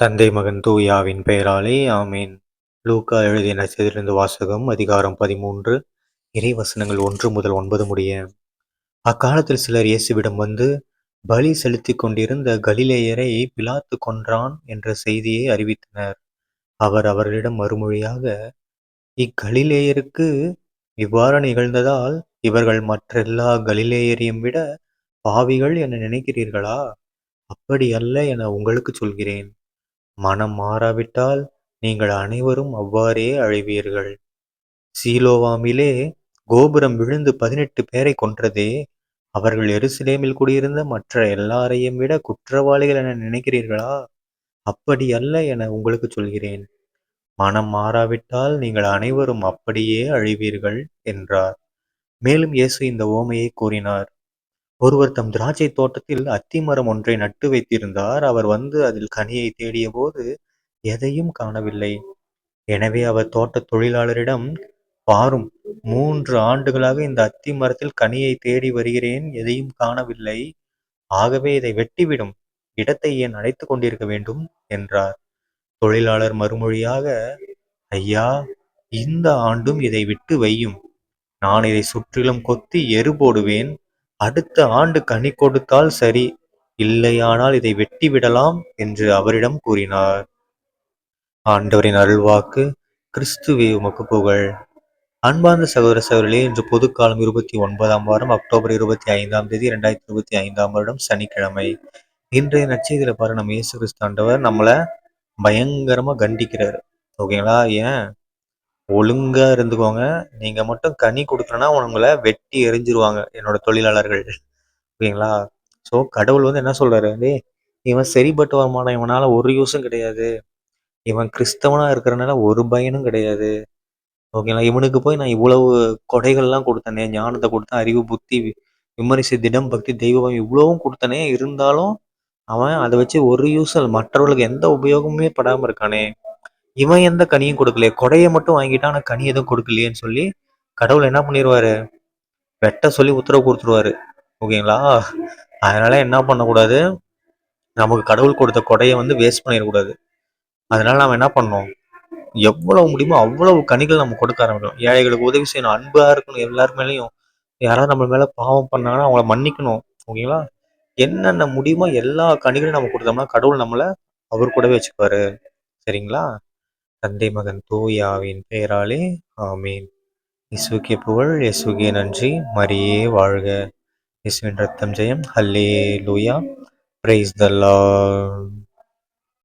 தந்தை மகன் தூயாவின் பெயராலே ஆமீன். லூக்கா எழுதிய நச்சதிலிருந்து வாசகம் அதிகாரம் பதிமூன்று இறை வசனங்கள் ஒன்று முதல் ஒன்பது முடிய. அக்காலத்தில் சிலர் இயேசுவிடம் வந்து பலி செலுத்தி கொண்டிருந்த கலிலேயரை பிலாத்து கொன்றான் என்ற செய்தியை அறிவித்தனர். அவர் அவர்களிடம் மறுமொழியாக இக்கலிலேயருக்கு இவ்வாறு நிகழ்ந்ததால் இவர்கள் மற்றெல்லா கலிலேயரையும் விட பாவிகள் என நினைக்கிறீர்களா? அப்படி அல்ல என உங்களுக்கு சொல்கிறேன். மனம் மாறாவிட்டால் நீங்கள் அனைவரும் அவ்வாறே அழிவீர்கள். சீலோவாமிலே கோபுரம் விழுந்து பதினெட்டு பேரை கொன்றதே அவர்கள் எருசலேமில் குடியிருந்த மற்ற எல்லாரையும் விட குற்றவாளிகள் என நினைக்கிறீர்களா? அப்படி அல்ல என உங்களுக்கு சொல்கிறேன். மனம் மாறாவிட்டால் நீங்கள் அனைவரும் அப்படியே அழிவீர்கள் என்றார். மேலும் இயேசு இந்த ஓமையை கூறினார். ஒருவர் தம் திராட்சை தோட்டத்தில் அத்தி மரம் ஒன்றை நட்டு வைத்திருந்தார். அவர் வந்து அதில் கனியை தேடிய போது எதையும் காணவில்லை. எனவே அவர் தோட்ட தொழிலாளரிடம் பாரும் மூன்று ஆண்டுகளாக இந்த அத்தி மரத்தில் கனியை தேடி வருகிறேன் எதையும் காணவில்லை. ஆகவே இதை வெட்டிவிடும். இடத்தை ஏன் அடைத்து கொண்டிருக்க வேண்டும்? என்றார். தொழிலாளர் மறுமொழியாக ஐயா இந்த ஆண்டும் இதை விட்டு வையும். நான் இதை சுற்றிலும் கொத்தி எரு போடுவேன். அடுத்த ஆண்டு கனி கொடுத்தால் சரி இல்லையானால் இதை வெட்டி விடலாம் என்று அவரிடம் கூறினார். ஆண்டவரின் அருள்வாக்கு கிறிஸ்துவே உமக்கு புகழ். அன்பார்ந்த சகோதர சகோதரிகளே இன்று பொதுக்காலம் இருபத்தி ஒன்பதாம் வாரம் அக்டோபர் இருபத்தி ஐந்தாம் தேதி இரண்டாயிரத்தி இருபத்தி ஐந்தாம் வருடம் சனிக்கிழமை. இன்றைய நச்செய்தியில பாரு நம்ம இயேசு கிறிஸ்தாண்டவர் நம்மளை பயங்கரமா கண்டிக்கிறாரு. ஓகேங்களா? ஏன்? ஒழுங்கா இருந்துக்கோங்க. நீங்க மட்டும் கனி கொடுக்கலன்னா உங்களை வெட்டி எரிஞ்சிருவாங்க என்னோட தொழிலாளர்கள். ஓகேங்களா? ஸோ கடவுள் வந்து என்ன சொல்றாரு? டே இவன் சரிப்பட்டு வரமாட்டான் இவனால ஒரு யூஸும் கிடையாது. இவன் கிறிஸ்தவனா இருக்கிறனால ஒரு பயனும் கிடையாது. ஓகேங்களா? இவனுக்கு போய் நான் இவ்வளவு கொடைகள்லாம் கொடுத்தனே ஞானத்தை கொடுத்தேன் அறிவு புத்தி விமரிசை திடம் பக்தி தெய்வம் இவ்வளவும் கொடுத்தனே இருந்தாலும் அவன் அதை வச்சு ஒரு யூஸ் மற்றவர்களுக்கு எந்த உபயோகமுமே படாம இருக்கானே. இவன் எந்த கனியும் கொடுக்கலையே. கொடையை மட்டும் வாங்கிட்டான் ஆனால் கனி எதுவும் கொடுக்கலையேன்னு சொல்லி கடவுள் என்ன பண்ணிடுவாரு வெட்ட சொல்லி உத்தரவு கொடுத்துருவாரு. ஓகேங்களா? அதனால என்ன பண்ணக்கூடாது? நமக்கு கடவுள் கொடுத்த கொடையை வந்து வேஸ்ட் பண்ணிடக்கூடாது. அதனால நம்ம என்ன பண்ணோம் எவ்வளவு முடியுமோ அவ்வளவு கனிகள் நம்ம கொடுக்க ஆரம்பிக்கணும். ஏழைகளுக்கு உதவி செய்யணும். அன்பா இருக்கணும். எல்லாரு மேலேயும். யாராவது நம்ம மேல பாவம் பண்ணாங்கன்னா அவங்கள மன்னிக்கணும். ஓகேங்களா? என்னென்ன முடியுமோ எல்லா கனிகளையும் நம்ம கொடுத்தோம்னா கடவுள் நம்மளை அவர் கூடவே வச்சுக்குவாரு. சரிங்களா? தந்தை மகன் தூயாவின் பெயராலே ஆமீன். இசுகே புகழ் இசுகே நன்றி. மரியே வாழ்க. இசுவின் ரத்தம் ஜெயம். ஹல்லே லூயா பிரைஸ் த